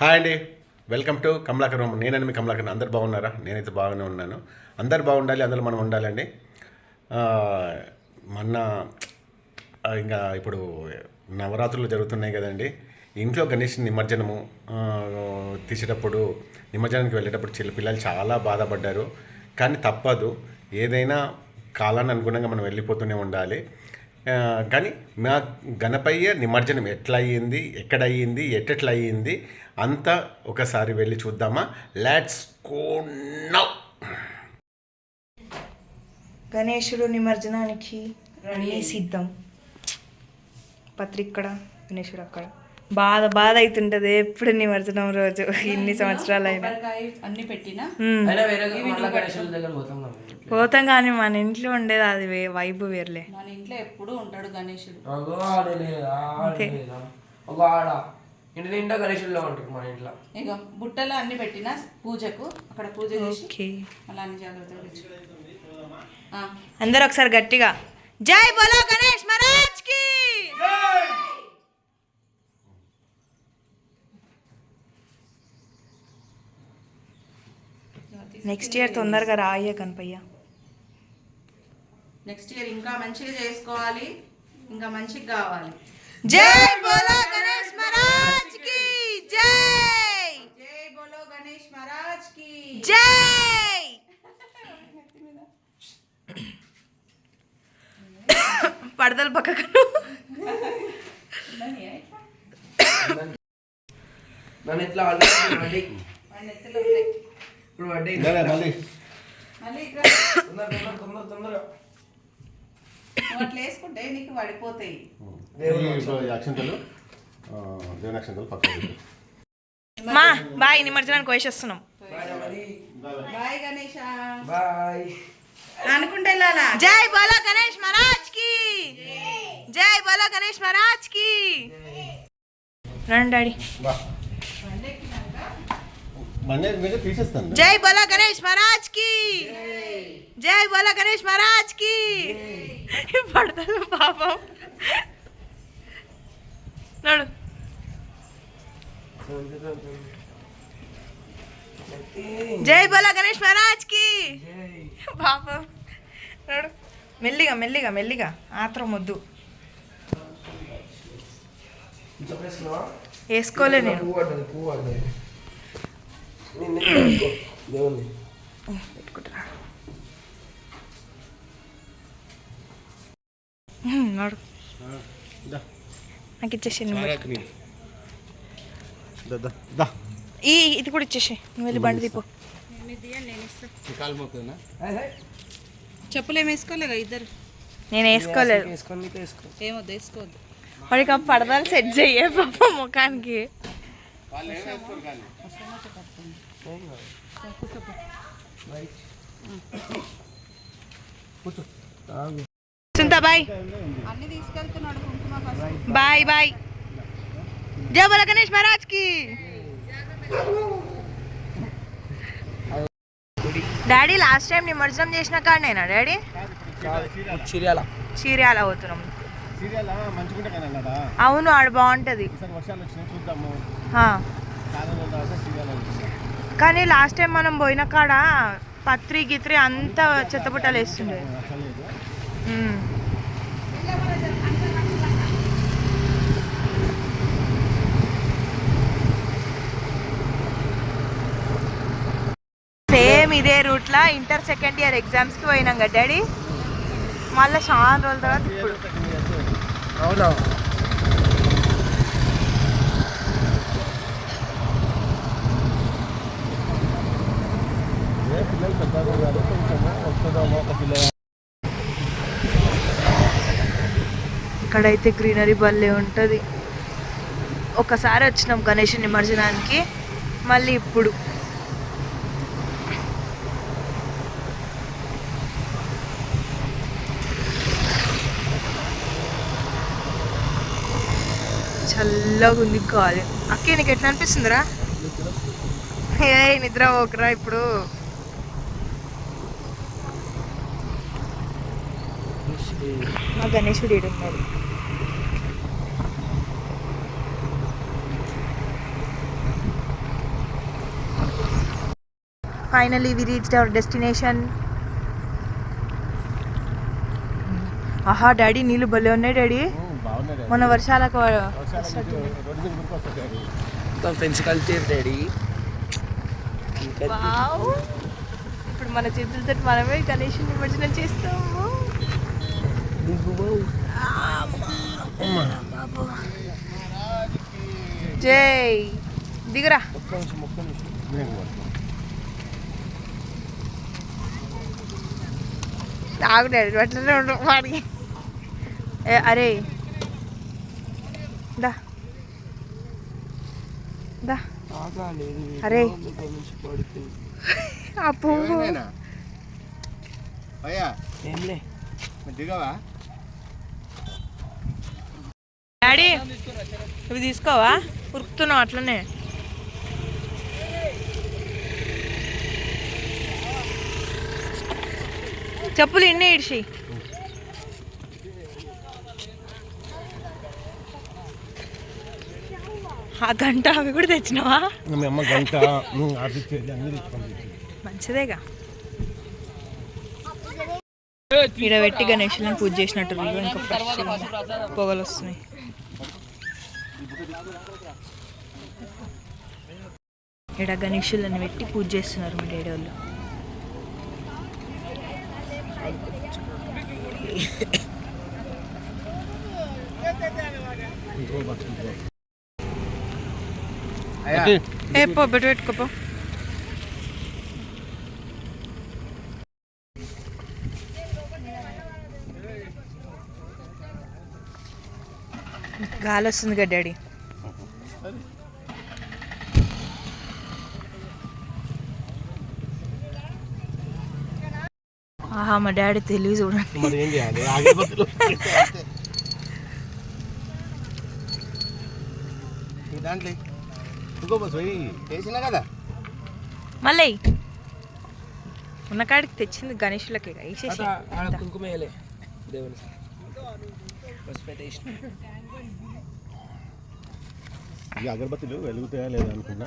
Hi అండి. Welcome to Kamalakaram నేనని మీ కమలాకర్. అందరు బాగున్నారా? నేనైతే బాగానే ఉన్నాను. అందరు బాగుండాలి అందరూ మనం ఉండాలండి. మొన్న ఇంకా ఇప్పుడు నవరాత్రులు జరుగుతున్నాయి కదండి. ఇంట్లో గణేష్ నిమజ్జనము తీసేటప్పుడు నిమజ్జనానికి వెళ్ళేటప్పుడు చిన్న పిల్లలు చాలా బాధపడ్డారు. కానీ తప్పదు. ఏదైనా కాలాన్ని అనుగుణంగా మనం వెళ్ళిపోతూనే ఉండాలి. కానీ మా గణపయ్య నిమజ్జనం ఎట్లా అయ్యింది ఎక్కడ అయ్యింది ఎట్టెట్లా అయ్యింది అంతా ఒకసారి వెళ్ళి చూద్దామా? లాట్స్ కోనౌ గణేశుడు నిమజ్జనానికి అన్నీ సిద్ధం. పత్రిక్కడ గణేశుడు అక్కడ. బాధ బాధ అవుతుంటది ఎప్పుడు నిమజ్జనం రోజు? ఇన్ని సంవత్సరాలు అయినా అన్ని పెట్టినా పోతాం కానీ మన ఇంట్లో ఉండేది అది వే వైబ్ వేర్లే. మన ఇంట్లో ఎప్పుడూ ఉంటాడు గణేశుడు ఒక ఆడ? ఇంటి నిండా గణేశుల్లో ఉంటారు మన ఇంట్లో. ఇక బుట్టలో అన్ని పెట్టినా పూజకు. అక్కడ పూజ చేసి మళ్ళీ అన్ని ఆ, అందరు ఒకసారి గట్టిగా. జై బోలో గణేష్ మహారాజ్కి! నెక్స్ట్ ఇయర్ తొందరగా రాయ్యే కనపయ్య నెక్స్ట్ ఇయర్ ఇంకా మంచిగా చేసుకోవాలి. ఇంకా మంచిగా కావాలి. జై బోలో గణేష్ మహారాజ్కి! జై! జై బోలో గణేష్ మహారాజ్కి! జై! పడదలు పక్కకు. నన్ను ఎట్లా ఇప్పుడు వడ్డీ మళ్ళీ. ఇక్కడ. తొందర తొందర తొందర అట్లా వేసుకుంటే నీకు పడిపోతాయి. అక్షంతలు దేవుని అక్షంతలు పక్కన మా బాయ్ నిమజ్జనానికి వేసేస్తున్నాం బాయ్ గణేష. బాయ్. అనుకుంటే జై బోలో గణేష్ మహారాజ్కి జై బోలో గణేష్ మహారాజ్కి రండి డాడీ. జై బోలో గణేష్ మహారాజ్కి! జై బోలో గణేష్ మహారాజ్కి! పడతాను పాపం. నడు. జై బోలో గణేష్ మహారాజ్కి! పాపం. నడు. మెల్లిగా మెల్లిగా మెల్లిగా. ఆత్రం వద్దు. వేసుకోలే నేను. దేవుణ్ణి. పెట్టుకుంటున్నా నడు నాకు ఇచ్చేసి ఈ ఇది కూడా ఇచ్చేసి నువ్వు వెళ్ళి బండి దీపో చెప్పులు ఏమి వేసుకోలేగా ఇద్దరు? నేను వేసుకోలేదు. ఏమో వేసుకోవద్దు. వాడికి ఆ పడదాలు సెట్ చెయ్యే పాప ముఖానికి. Bye bye bye. జై బోల గణేష్ మహారాజ్కి డాడీ లాస్ట్ టైం నిమజ్జనం చేసిన కాడనేనా డాడీ? చిరియాల చీర్యాల పోతున్నాం. అవును ఆడ బాగుంటది. కానీ లాస్ట్ టైం మనం పోయిన కాడ పత్రి గిత్రి అంతా చెత్తపుట్టలు వేస్తుండే. సేమ్ ఇదే రూట్లో ఇంటర్ సెకండ్ ఇయర్ ఎగ్జామ్స్కి పోయినాం కదా డాడీ. మళ్ళీ చాలా రోజుల తర్వాత ఇప్పుడు. పిల్లలు పెద్దగా ఉన్నారు కొంచెము ఒక పిల్ల ఇక్కడైతే గ్రీనరీ భలే ఉంటుంది. ఒకసారి వచ్చినాం గణేష్ నిమజ్జనానికి మళ్ళీ ఇప్పుడు. చల్లగా ఉంది గాలి. అక్కే నీకు ఎట్లా అనిపిస్తుందిరా? ఏ నిద్ర ఓకరా ఇప్పుడు? మా గణేశుడు ఉన్నాడు. Finally we reached our destination ఆహా డాడీ నీళ్ళు భలే ఉన్నాయి డాడీ. మొన్న వర్షాలకు మొత్తం ఫ్రెండ్స్ కలిసి వావ్. ఇప్పుడు మన చేతులతో మనమే గణేష్ నిమజ్జనం చేస్తాము. జై. దిగురా. ఆగుడాడు అట్లనే ఉండు వాడికి. ఏ, అరే. దా. దా. అరే. అయ్యా. ఏంలే దిగవా? డాడీ ఇవి తీసుకోవా? ఉరుకుతున్నావు అట్లనే. చెప్పులు ఇన్నే ఇడిచి. ఆ గంట అవి కూడా తెచ్చినావా? గంట మంచిదేగా. ఈడ పెట్టి గణేషులను పూజ చేసినట్టు ఇంకా ఫ్రెష్ పొగలు వస్తున్నాయి. ఈడ గణేషులను పెట్టి పూజ చేస్తున్నారు మా డాడీ వాళ్ళు. ఏ పో బెట్టు పెట్టుకోపో గాలి వస్తుంది కదా డాడీ. ఆహా మా డాడీ తెలివి చూడండి. మరి ఏం చేయాలి? ఆగిపోతులు ఈ దాంట్లో ఇంకో బస్ పోయి వేసినా కదా? మళ్ళీ. ఉన్న కాడికి తెచ్చింది గణేషులకి వేసేసి. కుంకుమ వేయలే. దేవుని ఈ అగరబత్తులు వెలుగుతాయా లేదా అనుకున్నా.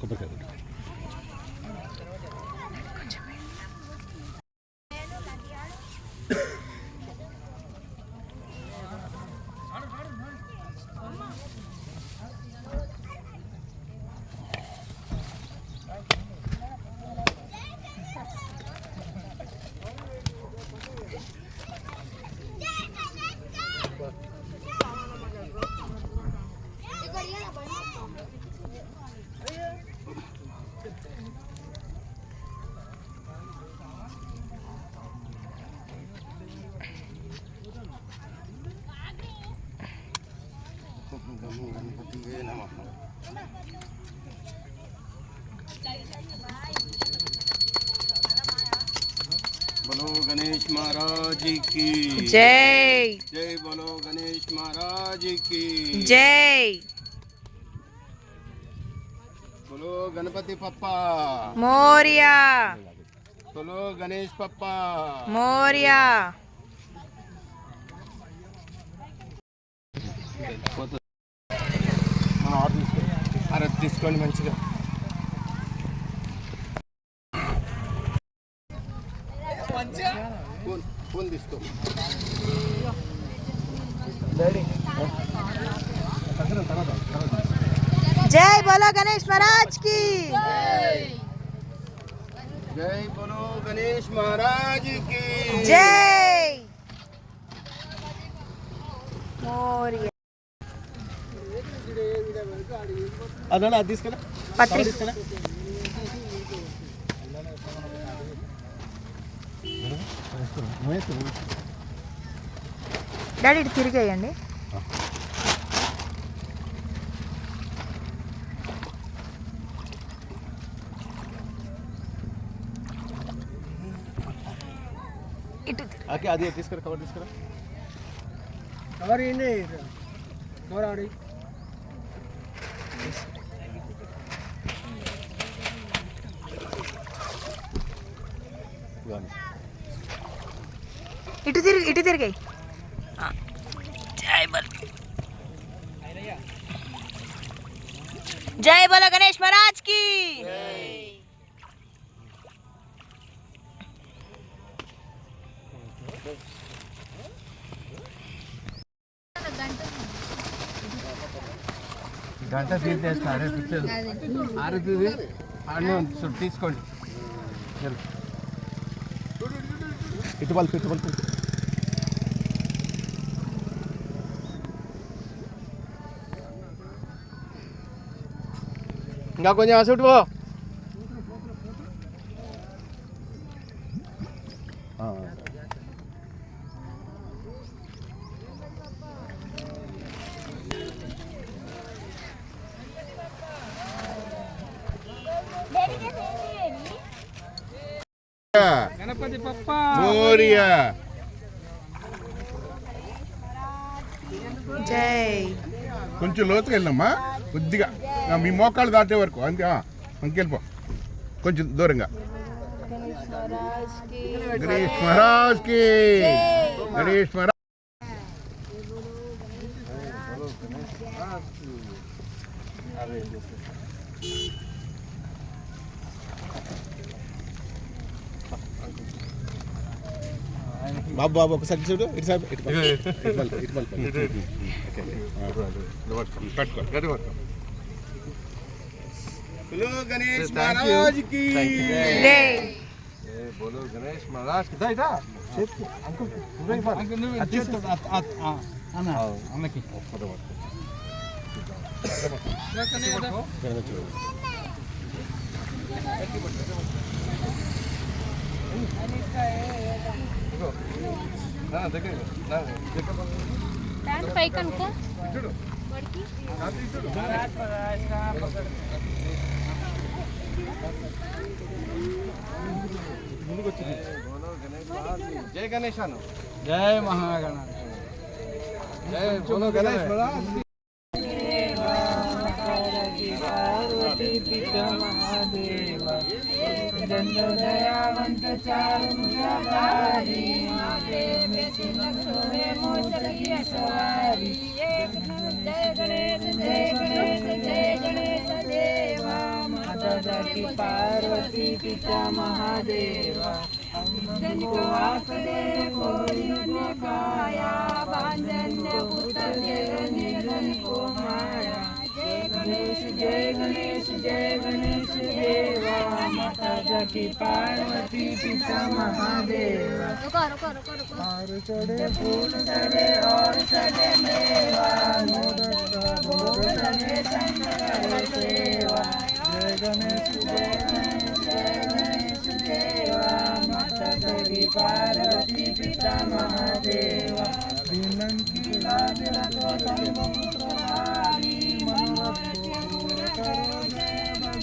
ಗೊಬ್ಬರ महाराज की జై जय बोलो गणेश महाराज की జై बोलो गणपति पप्पा మోరియా बोलो गणेश पप्पा మోరియా మనం ఆర్డర్ తీసుకోండి అరే తీసుకోండి మంచిగా पण दिसतो जय बोलो गणेश महाराज की। जय बोलो गणेश महाराज की। जय। मोरिया। ಅದನ್ನ ಅದು ತೀಸ್ಕೊಲ್ಲ డాడీ ఇటు తిరిగేయండి. అది తీసుకురా కవర్ తీసుకురా. కవర్ ఏంటి కవర్ ఆడి ఇదిగోండి. ఇటు తిరిగి ఇటు తిరిగాయి జై బల జై బల గణేష్ మహారాజ్కి గంట తీసేస్తారు ఆరుతుంది అన్నీ తీసుకోండి. ఇటు పలుపు ఇంకా కొంచెం అసలు పో ఆ. గణపతి పప్ప మోరియా జై కొంచెం లోతుగా వెళ్ళమ్మా కొద్దిగా ఆ, మీ మోకాళ్ళు దాటే వరకు. అంతే ఆ, ఇంకెళ్ళిపో కొంచెం దూరంగా. గణేష్ మహారాజ్కి గణేష్ మహారాజ్ బాబు బాబు ఒకసారి చూడు. ఇటు సైడ్ ఇటు పలుపు. ఇటు పలుపు, ఇటు పలుపు. ఓకే. పట్టుకో గట్టి పట్టుకో హలో గణేష్ మహారాజ్కి జై బోలో గణేష్ మహారాజ్ దా ఇదా అన్నకి దగ్గర దగ్గర ప్యాంట్ పైకి అనుకో जय गणेशान. जय महागणा जय बोलो गणेश बड़ा महादेव. दयावंत चारुकारी पिता महादेवा माया जय गणेश जय गणेश जय देवा माता पार्वती पिता महादेवा और चढ़े फूल चढ़े और चढ़े मेवा भोग चढ़े सेवा जय गणेश जय ಪಾರ್ವತಿ ಪಿತ ಮಹಾದೇವ ವಿನಂತಿ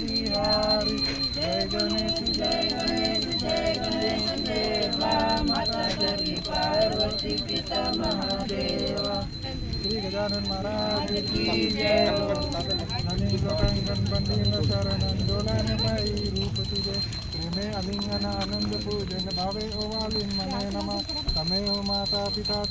ಬಿಹಾರಿ ಜಯ ಗಣೇಶ ಜಯ ಗಣೇಶ ಜಯ ಗಣೇಶ ದೇವ ಮಾತಾ ಜಗಿ ಪಾರ್ವತಿ ಪಿತ ಮಹಾದೇವ ಶ್ರೀ ಗಜಾನನ್ ಮಹಾರಾಜ ಕಿ ಜಯ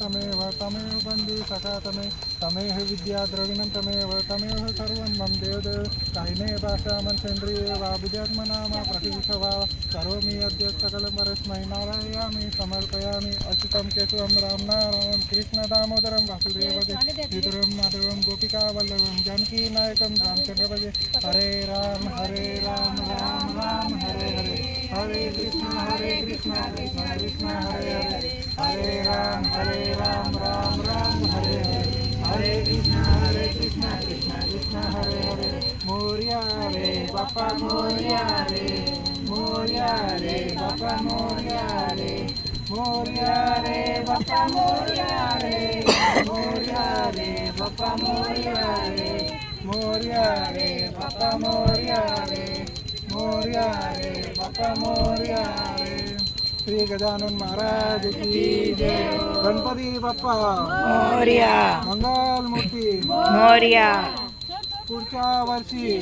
तमेव तमेव बंधु सखा तमे तमेव विद्या द्रविणं तमेव तमेव सर्वं मम देवदेव कायने भाषा मनसेन्द्रिये वा विद्यात्मना मा प्रतिविषवा करोमि अद्य सकलं परस्मै नाराययामि समर्पयामि अच्युतं केशवं रामनारायणं कृष्णदामोदरं वासुदेवदे पितरं माधवं गोपिकावल्लभं जानकीनायकं रामचन्द्रभजे हरे राम हरे राम राम राम हरे हरे హరే కృష్ణ హరే కృష్ణ కృష్ణ కృష్ణ హరే హరే హరే రామ్ హరే రామ్ రామ్ రామ్ హరే హరే హరే కృష్ణ హరే కృష్ణ కృష్ణ కృష్ణ హరే హరే మోర్యా రే బాపా మోర్యా రే మోర్యా రే బాపా మోర్యా రే మోర్యా రే బాపా మోర్యా రే మోర్యా రే బాపా మోర్యా రే మోర్యా రే బాపా మోర్యా రే मोर्या रे बाप्पा मोर्या रे श्री गजानन महाराज की जय गणपती बाप्पा मोर्या मंगल मूर्ती मोर्या पुढच्या वर्षी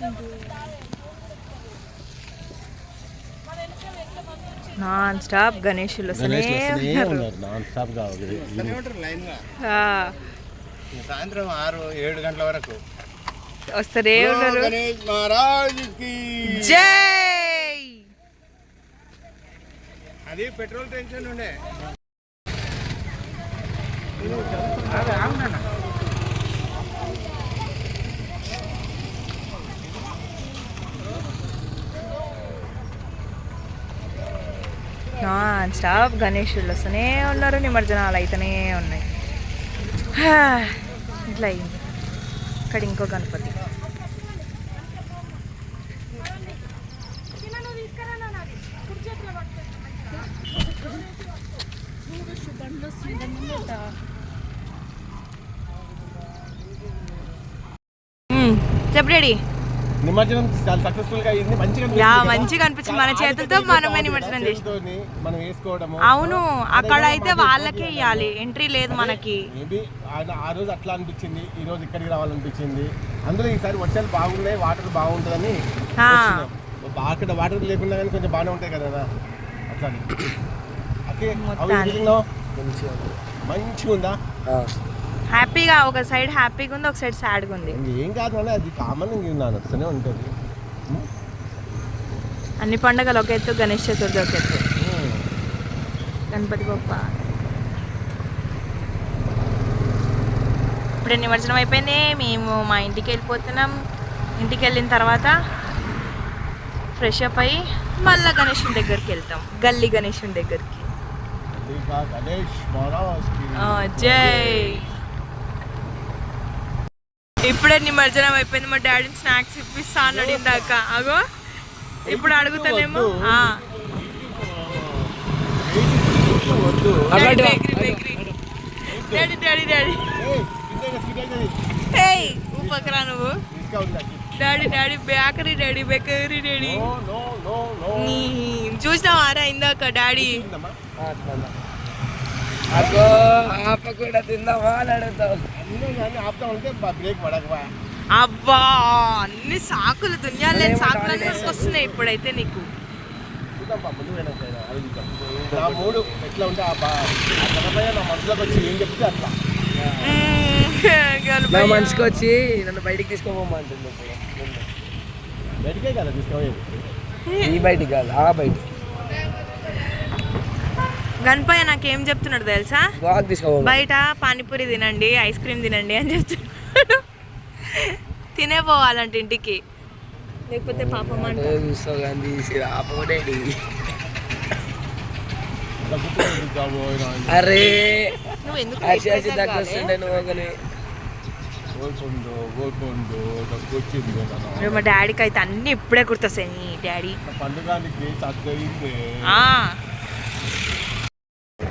Thank you. నాన్ స్టాప్ గణేషులు నాన్ సాయంత్రం ఆరు ఏడు గంటల వరకు. వస్తూనే ఉన్నారు. జై! అది పెట్రోల్ టెన్షన్ ఉండే. నాన్ స్టాప్ గణేషులు వస్తూనే ఉన్నారు. నిమజ్జనాలు అయితేనే ఉన్నాయి. ఇట్లా అయింది. ఇక్కడ ఇంకో గణపతి మ్మ్. చెప్పు డాడీ నిమజ్జనం చాలా సక్సెస్ఫుల్గా అయింది మంచిగా యా? మంచిగా అనిపించింది. మన చేతులతో మనమే నిమజ్జనం చేసి మనం వేసుకోవడము. అవును అక్కడ అయితే వాళ్ళకే ఇవ్వాలి ఎంట్రీ లేదు మనకి. మేబీ ఆ రోజు అట్లా అనిపించింది ఈ రోజు ఇక్కడికి రావాలనిపించింది. అందులో ఈసారి వర్షాలు బాగున్నాయి వాటర్ బాగుంటుందని అక్కడ వాటర్ లేకుండా కానీ కొంచెం బాగానే ఉంటాయి కదా అట్లా. మంచిగా ఉందా? హ్యాపీగా ఒక సైడ్ హ్యాపీగా ఉంది ఒక సైడ్ సాడ్గా ఉంది. ఏం కాదు అంటే అది కామన్ ఇంక నా నడుస్తూనే ఉంటుంది. అన్ని పండుగలు ఒక ఎత్తు గణేష్ చతుర్థి ఒక ఎత్తు. గణపతి బొప్ప ఇప్పుడు నిమజ్జనం అయిపోయింది. మేము మా ఇంటికి వెళ్ళిపోతున్నాం. ఇంటికి వెళ్ళిన తర్వాత ఫ్రెష్ అప్ అయ్యి మళ్ళీ గణేషుని దగ్గరికి వెళ్తాం. గల్లీ గణేషుని దగ్గరికి. జై. ఇప్పుడే నిమజ్జనం అయిపోయింది. మా డాడీని స్నాక్స్ ఇప్పిస్తా అన్నాడు ఇందాక. అగో ఇప్పుడు అడుగుతానేమో? Bakery bakery daddy daddy daddy ఊపకరా నువ్వు. Daddy daddy bakery daddy bakery daddy చూసినావారా ఇందాక డాడీ? అగో ఆప కూడా తిందామా అని అడుగుతావు. అబ్బా అన్ని సాకులు దునియా లేని సాకులు అన్నీ వస్తున్నాయి ఇప్పుడైతే నీకు. నా మూడు ఎట్లా ఉంటే ఆ నా మనసులోకి వచ్చి ఏం చెప్తే అట్లా. నా వచ్చి నన్ను బయటికి తీసుకోమంటుంది. బయటికే కదా తీసుకోవాలి ఈ బయటికి కాదు ఆ బయటికి గణపయ్య నాకేం చెప్తున్నాడు తెలుసా? బయట పానీపూరి తినండి ఐస్ క్రీమ్ తినండి అని చెప్తున్నాడు. తినే పోవాలంట ఇంటికి. లేకపోతే పాపం అరే. నువ్వు ఎందుకు మా డాడీకి అయితే అన్ని ఇప్పుడే గుర్తొస్తాయి. నీ డాడీ. ఆ.